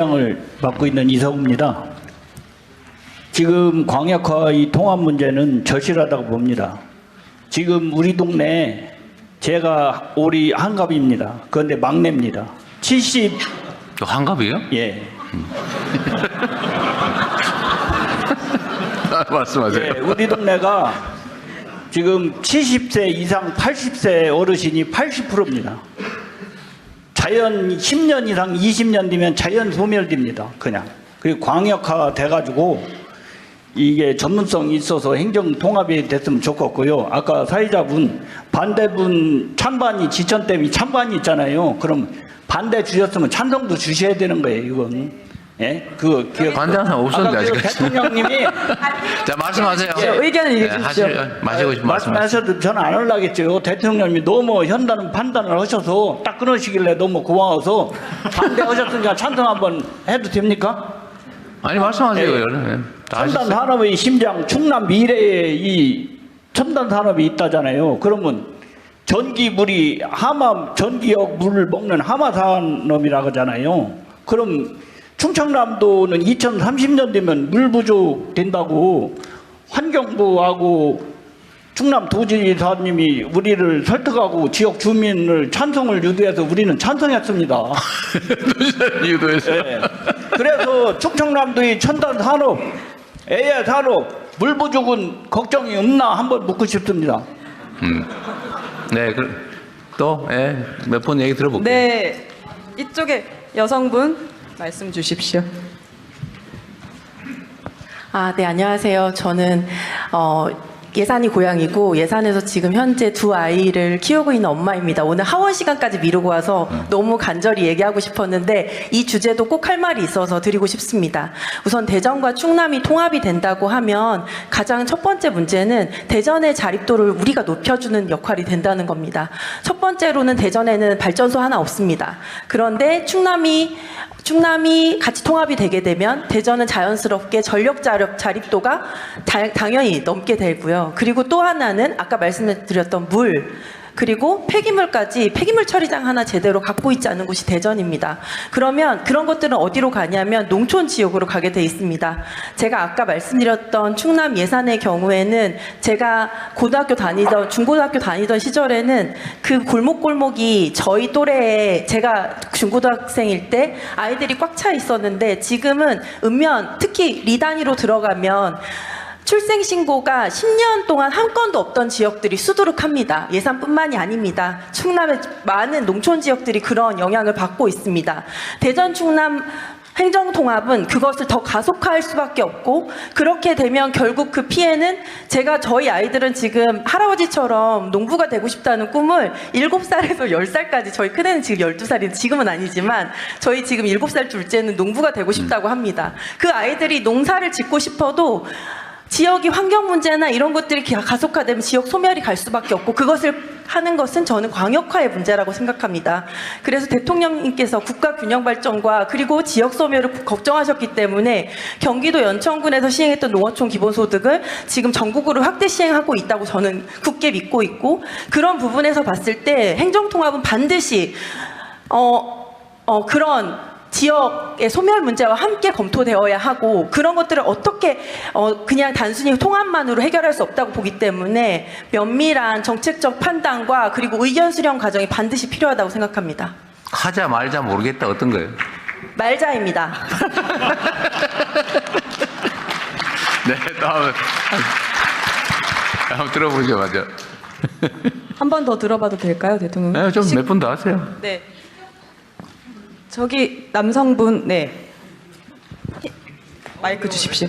을 맡고 있는 이성우입니다. 지금 광역화 이 통합 문제는 절실하다고 봅니다. 지금 우리 동네 제가 올이 한갑입니다. 그런데 막내입니다. 70또 환갑이에요? 예. 아, 말씀하세요. 예, 우리 동네가 지금 70세 이상 80세 어르신이 80%입니다. 자연 10년 이상 20년 뒤면 자연 소멸됩니다. 그냥. 그리고 광역화 돼가지고 이게 전문성이 있어서 행정 통합이 됐으면 좋겠고요. 아까 사회자분 반대분 찬반이 지천 때문에 찬반이 있잖아요. 그럼 반대 주셨으면 찬성도 주셔야 되는 거예요. 이건. 예? 그거 기억. 반대하는 사람 없었는데, 아까 그 아직까지. 대통령님이 자, 말씀하세요. 예, 의견을 얘기해 네, 주십시오. 하실, 마시고 싶은 말씀 하세요. 말씀하셔도 저는 안 하려겠죠. 대통령님이 너무 현다는 판단을 하셔서 딱 끊으시길래 너무 고마워서 반대하셨으니까 찬성 한번 해도 됩니까? 아니, 말씀하세요. 예. 네, 다 첨단 하셨어요. 산업의 심장 충남 미래에 이 첨단 산업이 있다잖아요. 그러면 전기 물이 하마 전기역 물을 먹는 하마 산업이라고 하잖아요. 그럼 충청남도는 2030년 되면 물 부족 된다고 환경부하고 충남 도지사님이 우리를 설득하고 지역 주민을 찬성을 유도해서 우리는 찬성했습니다. 유도해서. 예. 그래서 충청남도의 첨단 산업, AI 산업, 물 부족은 걱정이 없나 한번 묻고 싶습니다. 음. 네, 그, 또, 예, 몇번 얘기 들어볼게요. 네, 이쪽에 여성분 말씀 주십시오. 아, 네, 안녕하세요. 저는 어, 예산이 고향이고 예산에서 지금 현재 두 아이를 키우고 있는 엄마입니다. 오늘 하원 시간까지 미루고 와서 너무 간절히 얘기하고 싶었는데 이 주제도 꼭 할 말이 있어서 드리고 싶습니다. 우선 대전과 충남이 통합이 된다고 하면 가장 첫 번째 문제는 대전의 자립도를 우리가 높여주는 역할이 된다는 겁니다. 첫 번째로는 대전에는 발전소 하나 없습니다. 그런데 충남이 충남이 같이 통합이 되게 되면 대전은 자연스럽게 전력 자립, 자립도가 다- 당연히 넘게 되고요. 그리고 또 하나는 아까 말씀드렸던 물 그리고 폐기물까지 폐기물 처리장 하나 제대로 갖고 있지 않은 곳이 대전입니다. 그러면 그런 것들은 어디로 가냐면 농촌 지역으로 가게 돼 있습니다. 제가 아까 말씀드렸던 충남 예산의 경우에는 제가 고등학교 다니던 중고등학교 다니던 시절에는 그 골목골목이 저희 또래에 제가 중고등학생일 때 아이들이 꽉 차 있었는데 지금은 읍면 특히 리 단위로 들어가면 출생신고가 10년 동안 한 건도 없던 지역들이 수두룩합니다. 예산뿐만이 아닙니다. 충남의 많은 농촌 지역들이 그런 영향을 받고 있습니다. 대전 충남 행정통합은 그것을 더 가속화할 수밖에 없고 그렇게 되면 결국 그 피해는 제가 저희 아이들은 지금 할아버지처럼 농부가 되고 싶다는 꿈을 7살에서 10살까지 저희 큰애는 지금 12살인데 지금은 아니지만 저희 지금 7살 둘째는 농부가 되고 싶다고 합니다. 그 아이들이 농사를 짓고 싶어도 지역이 환경 문제나 이런 것들이 가- 가속화되면 지역 소멸이 갈 수밖에 없고 그것을 하는 것은 저는 광역화의 문제라고 생각합니다. 그래서 대통령님께서 국가 균형 발전과 그리고 지역 소멸을 걱정하셨기 때문에 경기도 연천군에서 시행했던 농어촌 기본소득을 지금 전국으로 확대 시행하고 있다고 저는 굳게 믿고 있고 그런 부분에서 봤을 때 행정통합은 반드시 어, 어, 그런 지역의 소멸 문제와 함께 검토되어야 하고 그런 것들을 어떻게 어, 그냥 단순히 통합만으로 해결할 수 없다고 보기 때문에 면밀한 정책적 판단과 그리고 의견 수렴 과정이 반드시 필요하다고 생각합니다. 하자 말자 모르겠다. 어떤 거예요? 말자입니다. 네, 다음에. 한번 들어보죠, 맞아. 한 번 더 들어봐도 될까요, 대통령? 네, 좀몇분더 하세요. 네. 저기 남성분, 네. 마이크 주십시오.